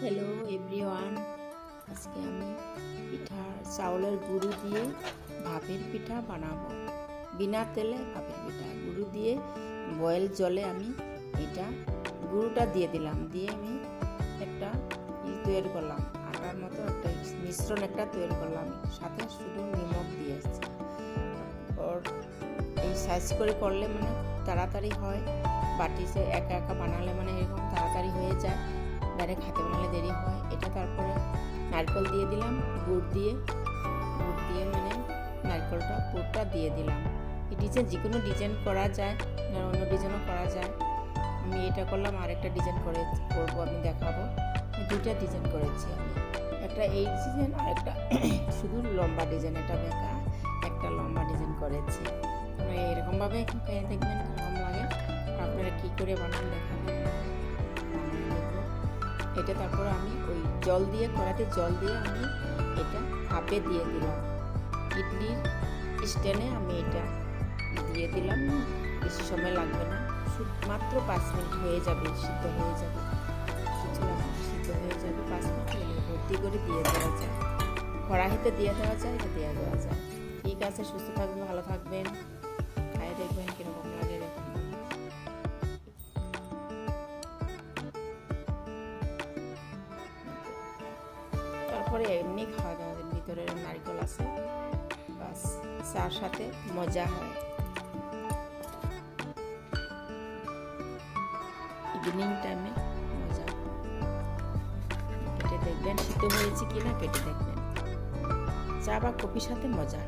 Hello everyone আজকে আমি পিঠা, চাউলের গুঁড়ো দিয়ে ভাপের পিঠা বানাবো। বিনা তেলে ভাপের পিঠা। গুঁড়ো দিয়ে বয়েল জলে আমি এটা গুঁড়োটা দিয়ে দিলাম। দিয়ে আমি একটা তৈরি করলাম। আটার মতো একটা মিশ্রণ একটা তৈরি করলাম। সাথে শুধু নিমক দিয়ে এসেছি ওর এই সাইজ করে করলে মানে তাড়াতাড়ি হয়। বাটিতে একা একা বানালে মানে এরকম তাড়াতাড়ি ডাইরেক্ট হাতে বানালে দেরি হয়, এটা তারপরে নারকেল দিয়ে দিলাম, গুড় দিয়ে গুড় দিয়ে মানে নারকেলটা, পুরটা দিয়ে দিলাম। এই ডিজাইন যে কোনো ডিজাইন করা যায়, না অন্য ডিজাইনও করা যায়, আমি এটা করলাম আর একটা ডিজাইন করে করব, আমি দেখাবো। দুইটা ডিজাইন করেছি আমি। একটা এই ডিজাইন আর একটা শুধু লম্বা ডিজাইন, এটা বেঁকা একটা লম্বা ডিজাইন করেছি। মানে এরকমভাবে দেখবেন কেমন লাগে। আপনারা কী করে বানান দেখাবেন। এটা তারপর আমি ওই জল দিয়ে, কড়াতে জল দিয়ে আমি এটা ভাপে দিয়ে দিলাম। ইডলির স্ট্যান্ডে আমি এটা দিয়ে দিলাম। বেশি সময় লাগবে না। মাত্র পাঁচ মিনিট হয়ে যাবে, সিদ্ধ হয়ে যাবে। সিদ্ধ হয়ে যাবে, পাঁচ মিনিট ভর্তি করে দিয়ে দেওয়া যায়। কড়াইতে দিয়ে দেওয়া যায়, এটা দিয়ে দেওয়া যায়। ঠিক আছে, সুস্থ থাকবেন, ভালো থাকবেন। খাই দেখবেন কীরকম লাগে। তারপরে এমনি খাওয়া দাওয়া ভিতরে নারকেল আছে। বাস, চার সাথে মজা হয়। ইভিনিং টাইমে মজা পেটে দেখবেন, সিদ্ধ হয়েছে কিনা, পেটে দেখবেন। চা বা কফির সাথে মজা